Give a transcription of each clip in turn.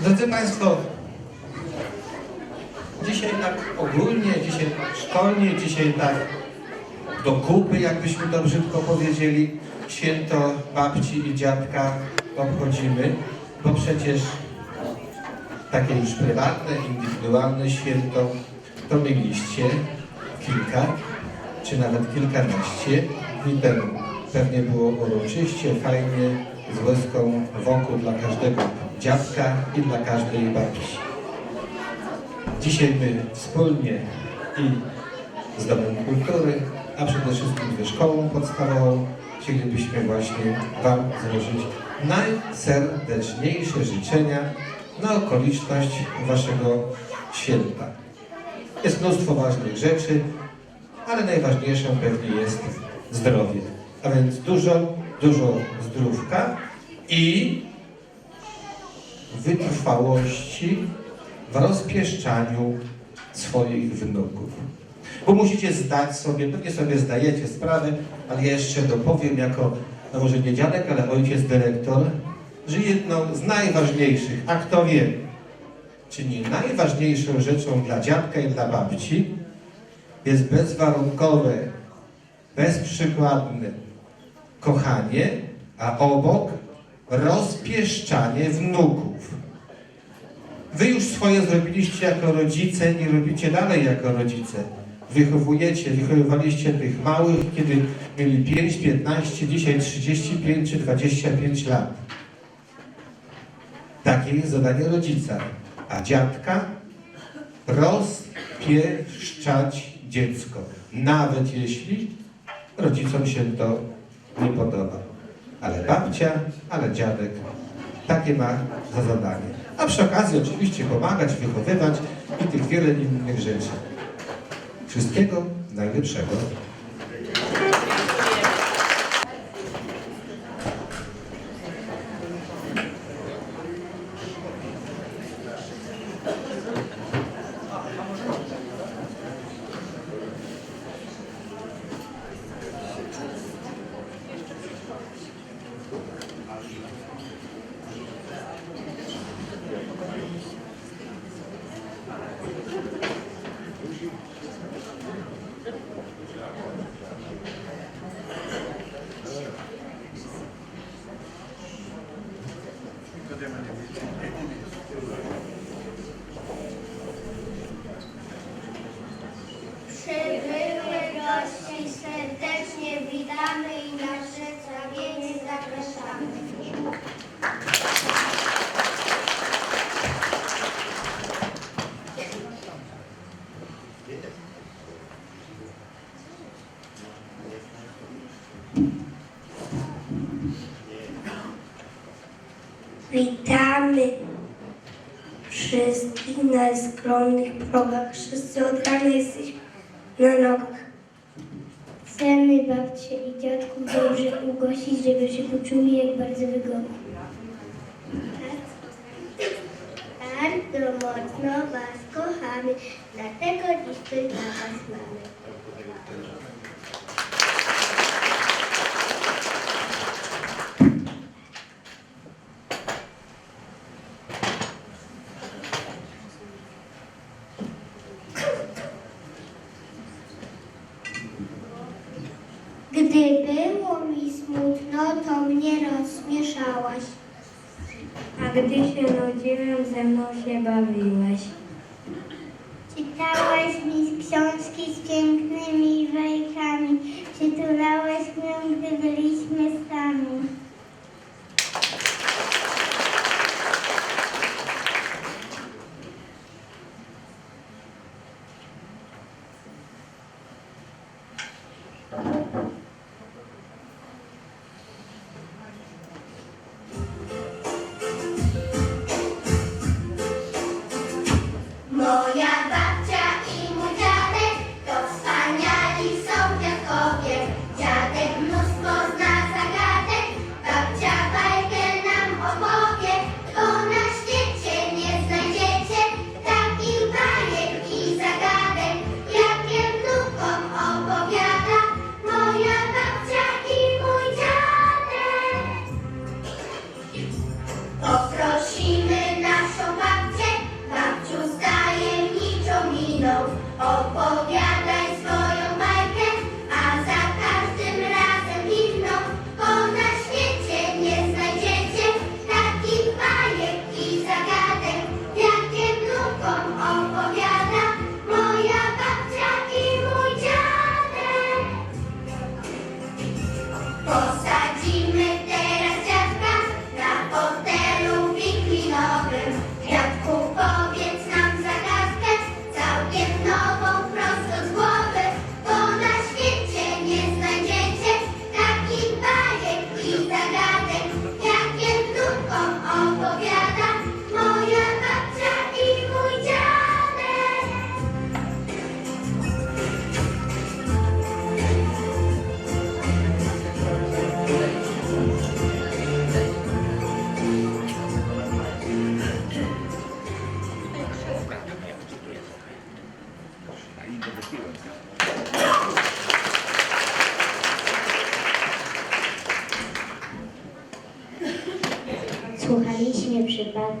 Drodzy Państwo, dzisiaj tak ogólnie, dzisiaj tak szkolnie, dzisiaj tak do kupy, jakbyśmy to brzydko powiedzieli, święto babci i dziadka obchodzimy, bo przecież takie już prywatne, indywidualne święto to mieliście kilka, czy nawet kilkanaście dni temu. Pewnie było uroczyście, fajnie, z łezką wokół dla każdego dziadka i dla każdej babci. Dzisiaj my wspólnie i z Domem Kultury, a przede wszystkim ze Szkołą Podstawową chcielibyśmy właśnie Wam złożyć najserdeczniejsze życzenia na okoliczność Waszego święta. Jest mnóstwo ważnych rzeczy, ale najważniejszą pewnie jest zdrowie. A więc dużo, dużo zdrówka i wytrwałości w rozpieszczaniu swoich wnuków. Bo musicie zdać sobie, pewnie sobie zdajecie sprawę, ale ja jeszcze dopowiem jako, no może nie dziadek, ale ojciec dyrektor, że jedną z najważniejszych, a kto wie, czyli najważniejszą rzeczą dla dziadka i dla babci jest bezwarunkowe, bezprzykładne kochanie, a obok rozpieszczanie wnuków. Wy już swoje zrobiliście jako rodzice, nie robicie dalej jako rodzice. Wychowujecie, wychowywaliście tych małych, kiedy mieli 5, 15, dzisiaj 35 czy 25 lat. Takie jest zadanie rodzica. A dziadka rozpieszczać dziecko. Nawet jeśli rodzicom się to nie podoba. Ale babcia, ale dziadek takie ma za zadanie. A przy okazji oczywiście pomagać, wychowywać i tych wiele innych rzeczy. Wszystkiego najlepszego. Witamy wszystkich na skromnych progach. Wszyscy od rana jesteśmy na nogach. Chcemy babcie i dziadków dobrze ugościć, żeby się poczuli jak bardzo wygodnie. Bardzo mocno Was kochamy, dlatego dziś tu dla Was mamy. Gdy było mi smutno, to mnie rozśmieszałaś. A gdy się nudziłem, ze mną się bawiłeś. Czytałaś mi książki z pięknymi bajkami. Przytulałaś mnie, gdy byliśmy sami.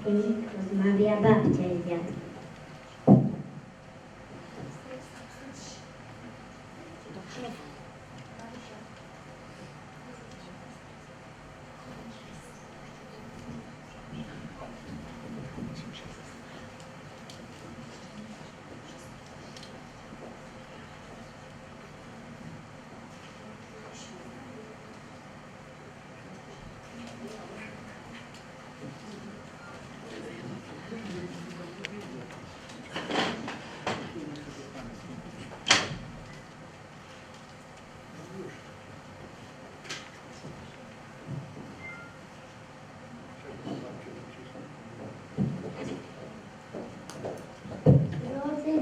Przypadkiem,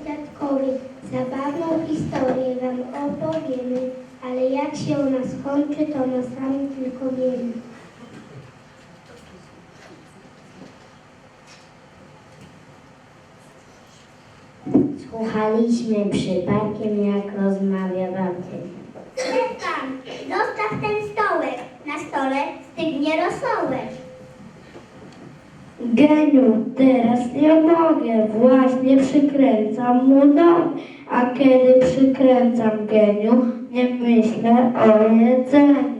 Drodzy dziadkowie, zabawną historię wam opowiemy, ale jak się ona skończy, to my sami tylko wiemy. Słuchaliśmy przypadkiem, jak rozmawia babcia. Stefan, zostaw ten stołek. Na stole stygnie rosołek. Geniu, teraz nie mogę, właśnie przykręcam mu nogi, a kiedy przykręcam geniu, nie myślę o jedzeniu.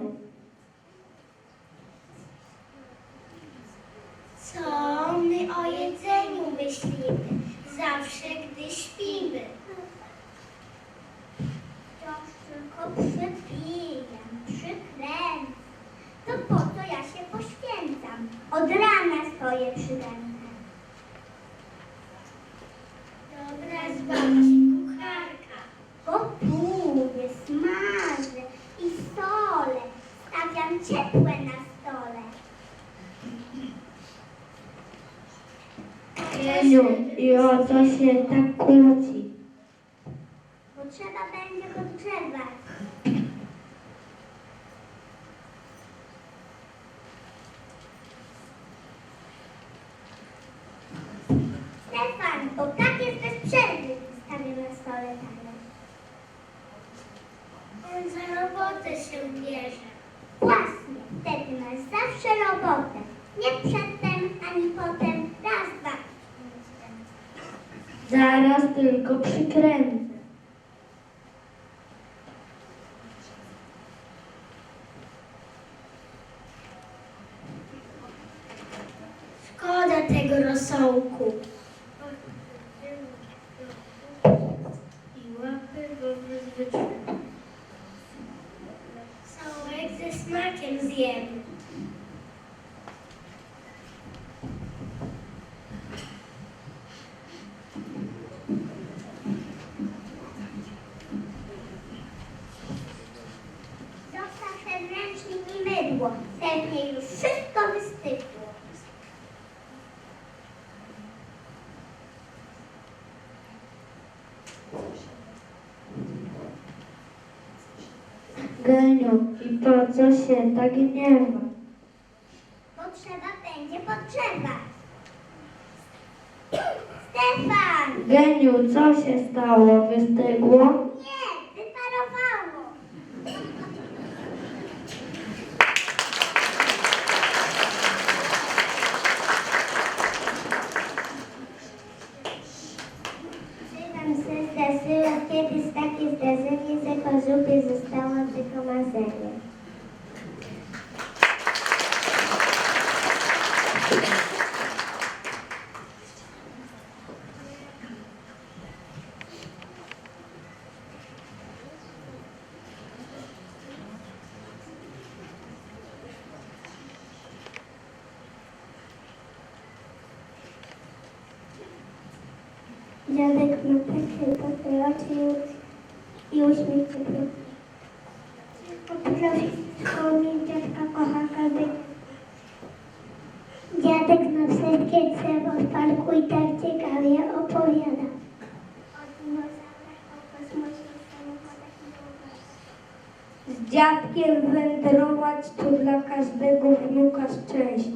Co my o jedzeniu myślimy? Zawsze, gdy śpimy. Wciąż tylko przepijam, przykręcam. To po co ja się poświęcam? Od 我也吃干净 robotę się bierze. Właśnie, wtedy masz zawsze robotę. Nie przedtem, ani potem. Raz, dwa. Zaraz tylko przykręcę. Ze smakiem zjem. Zostaw ten ręcznik i mydło. Pewnie już wszystko wystygło. Geniu, i po co się tak gniewa? bo trzeba będzie potrzeba. Stefan! Geniu, co się stało? Wystygło? Nie, wyparowało. Trzymam się zdarzyło kiedyś takie zdarzenie, że po zupie zostało tylko marzenie. Dziadek ma takie dobre oczy i uśmiech ciepły. Potrafi wspomnieć, dziadka kocha każdy. Dziadek na wszystkie drzewo w parku i tak ciekawie opowiada. Z dziadkiem wędrować to dla każdego wnuka szczęście.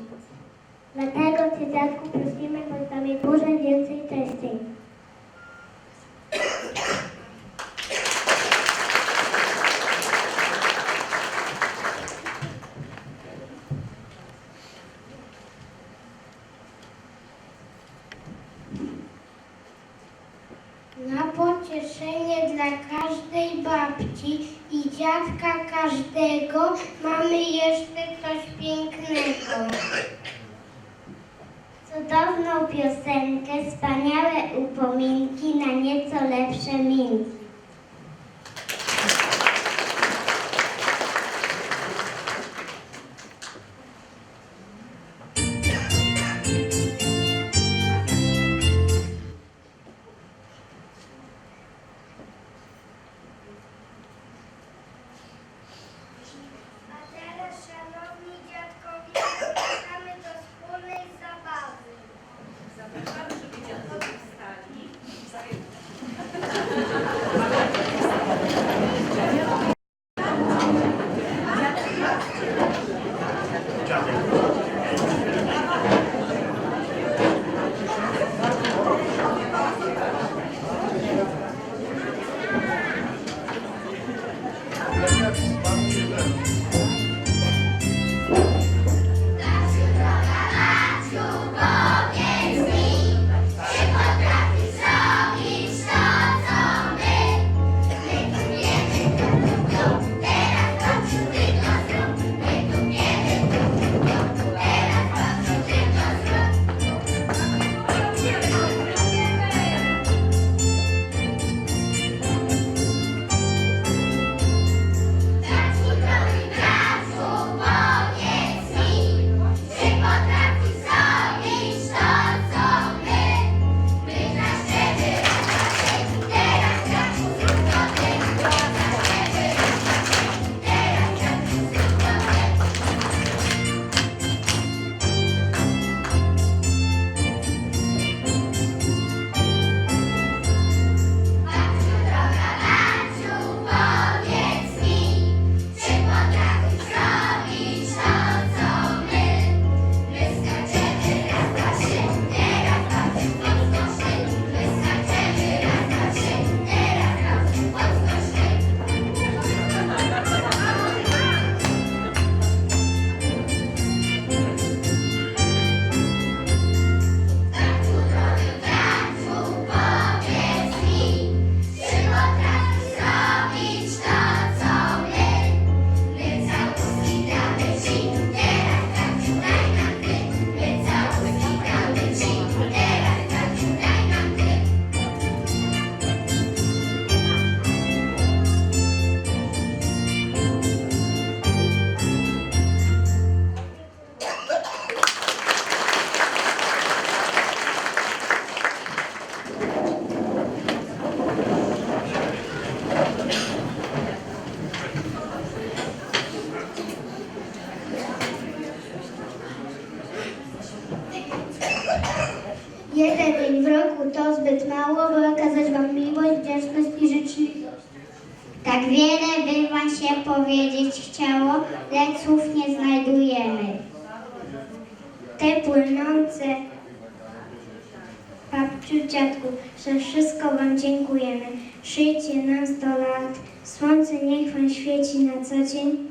za wszystko Wam dziękujemy. Szyjcie nam do lat, słońce niech Wam świeci na co dzień.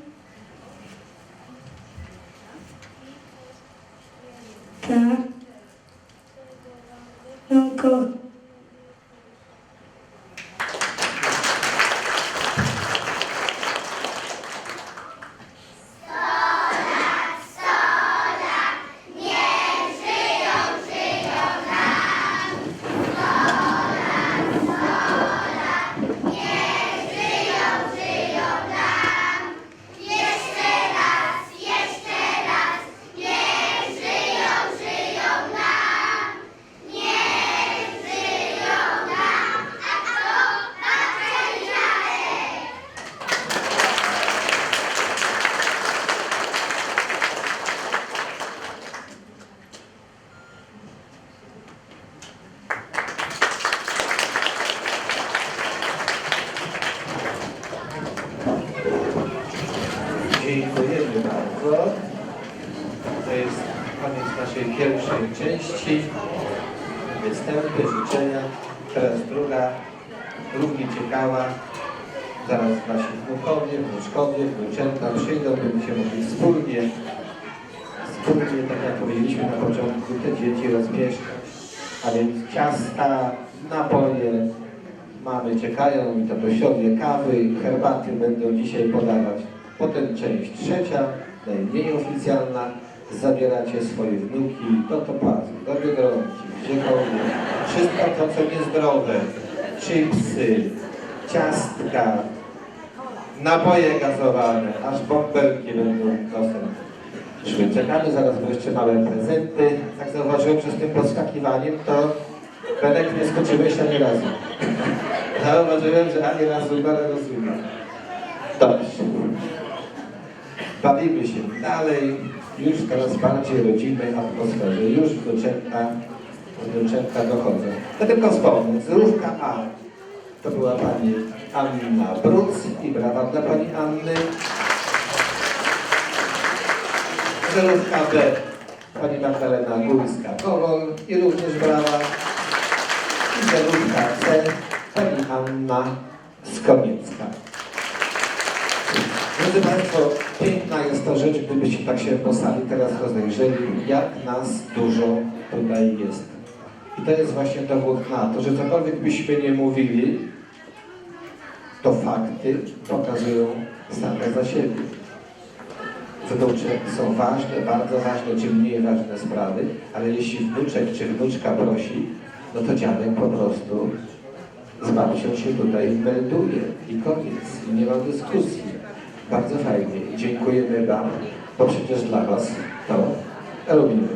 Tak. na początku te dzieci rozpieszczać. A więc ciasta, napoje, mamy czekają i to do kawy, herbaty będą dzisiaj podawać. Potem część trzecia, najmniej oficjalna, zabieracie swoje wnuki do topazu, do biedronki, gdziekolwiek. Wszystko to, co niezdrowe, chipsy, ciastka, napoje gazowane, aż bąbelki będą dostępne szły. Czekamy zaraz, bo jeszcze małe prezenty. Jak zauważyłem przez tym podskakiwaniem, to Benek nie skoczyłeś ani razu. Zauważyłem, że ani razu go nie rozumiem. Dobrze. Bawimy się dalej, już teraz bardziej rodzinnej atmosferze. Już wnuczęta, wnuczęta dochodzą. Ja tylko wspomnę, zrówka A to była pani Anna Bruc i brawa dla pani Anny. Zerówka B pani Magdalena Górska-Kowol i również brawa. I zerówka C pani Anna Skomiecka. Drodzy Państwo, piękna jest to rzecz, gdybyście tak się po sali teraz rozejrzeli, jak nas dużo tutaj jest. I to jest właśnie dowód na to, że cokolwiek byśmy nie mówili, to fakty pokazują same za siebie. Wnuczek są ważne, bardzo ważne, czy mniej ważne sprawy, ale jeśli wnuczek czy wnuczka prosi, no to dziadek po prostu z babcią się tutaj melduje i koniec, i nie ma dyskusji. Bardzo fajnie. Dziękujemy Wam, bo przecież dla Was to robimy.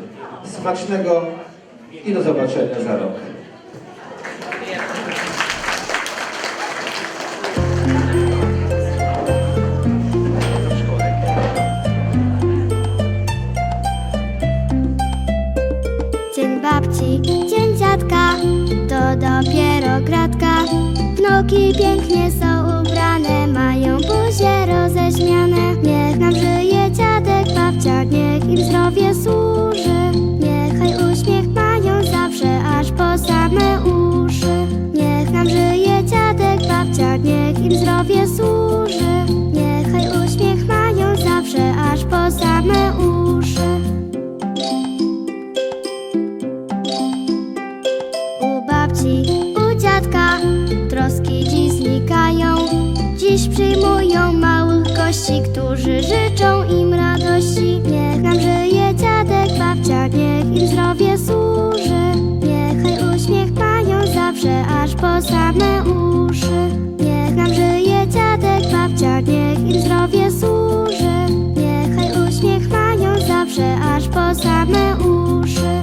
Smacznego i do zobaczenia za rok. Dzień dziadka, to dopiero gratka. Wnuki pięknie są ubrane, mają buzie roześmiane. Niech nam żyje dziadek, babcia, niech im zdrowie służy. Niechaj uśmiech mają zawsze, aż po same uszy. Niech nam żyje dziadek, babcia, niech im zdrowie służy. Niechaj uśmiech mają zawsze, aż po same uszy. Same uszy. Niech nam żyje dziadek, babcia, niech im zdrowie służy. Niechaj uśmiech mają zawsze, aż po same uszy.